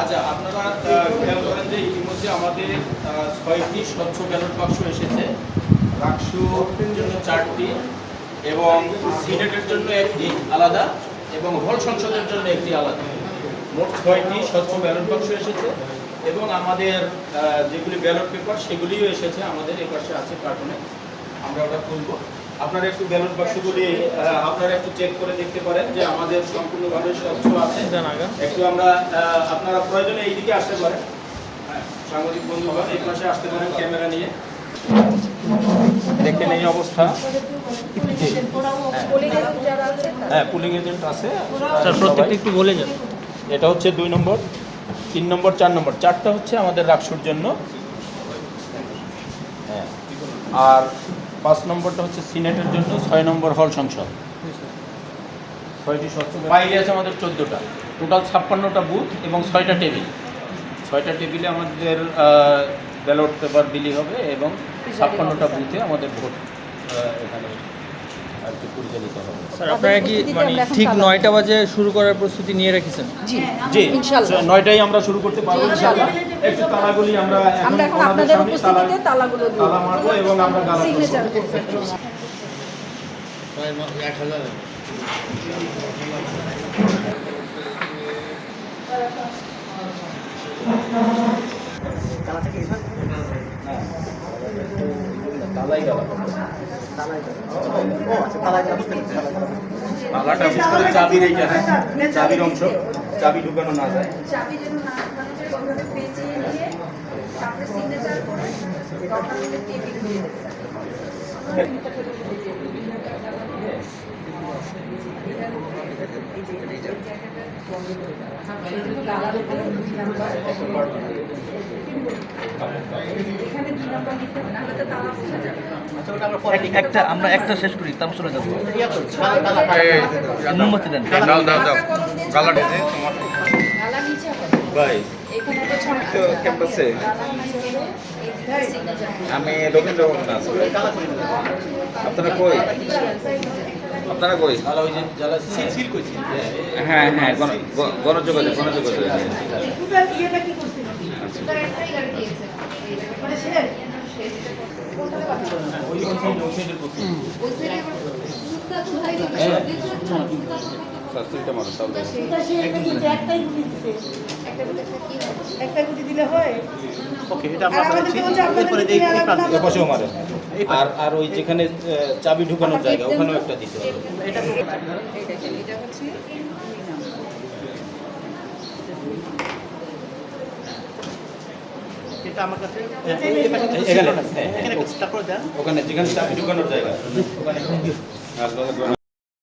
আচ্ছা আপনারা খেয়াল করেন যে ইতিমধ্যে আমাদের ছয়টি স্বচ্ছ ব্যালট বাক্স এসেছে। রাকসুর জন্য চারটি এবং সিনেটের জন্য একটি আলাদা এবং হল সংসদের জন্য একটি আলাদা। মোট ছয়টি স্বচ্ছ ব্যালট বাক্স এসেছে এবং আমাদের যেগুলি ব্যালট পেপার, সেগুলিও এসেছে। আমাদের এই পাশে আছে কার্টুনে। আমরা ওটা খুলবো। আপনারা একটু ব্যালট বাক্সগুলি আপনারা একটু চেক করে দেখতে পারেন যে আমাদের সম্পূর্ণভাবে স্বচ্ছ আছে। একটু আমরা আপনারা প্রয়োজনে এইদিকে আসতে পারেন। হ্যাঁ, সাংবাদিক বন্ধুগণ এই পাশে আসতে পারেন ক্যামেরা নিয়ে। দেখেন এই অবস্থা। হ্যাঁ পুলিং এজেন্ট আছে। স্যার প্রত্যেকটা একটু বলে যান। এটা হচ্ছে দুই নম্বর তিন নম্বর চার নম্বর। চারটা হচ্ছে আমাদের রাকসুর জন্য। হ্যাঁ আর পাঁচ নম্বরটা হচ্ছে সিনেটের জন্য, ছয় নম্বর হল সংসদ। ছয়টি বাইরে আছে আমাদের চোদ্দোটা। টোটাল ছাপ্পান্নটা বুথ এবং ছয়টা টেবিল ছয়টা টেবিলে আমাদের ব্যালট পেপার বিলি হবে এবং ছাপ্পান্নটা বুথে আমাদের ভোট এখানে আর কি পরিচালিত হবে। স্যার আপনারা কি মানে ঠিক নয়টা বাজে শুরু করার প্রস্তুতি নিয়ে রেখেছেন? জি ইনশাল্লাহ। নয়টাই আমরা শুরু করতে পারব ইনশাআল্লাহ। একটু তালাগুলি আমরা এখন আমরা এখন আপনাদের উপস্থিতিতে তালাগুলো দিব তালা মারবো এবং আমরা গালা করব। সিগনেচার তালাই গালা তালাটা করে চাবির এইখানে চাবির অংশ চাবি ঢুকানো না যায়। চাবি যেন না ঢোকানো পেঁচিয়ে নিয়ে তারপরে সিগনেচার করে দরকার টেবিল দিয়ে দেবে একটা আমরা একটা শেষ করি তারপর চলে যাব। মোমবাতি দেন। ভাই। ক্যাম্পাসে। আমি রবীন্দ্র ভবন আছি। আপনারা কই? আপনারা কই? ওই যে যারা সিল কইছি হ্যাঁ হ্যাঁ গণযোগাযোগ গণযোগাযোগ ওই ওই সাইডে ওই সাইডের প্রতি শাস্ত্রীটা মারো তাহলে একটা গুটি দিলে হয় ওকে এটা আর আর মারে ওই যেখানে চাবি ঢুকানোর জায়গা ওখানেও একটা দিতে হবে। এটা এটা হচ্ছে এটা আমার কাছে এখানে হ্যাঁ, এখানে তারপর দেন ওখানে যেখানে চাবি ঢুকানোর জায়গা ওখানে আর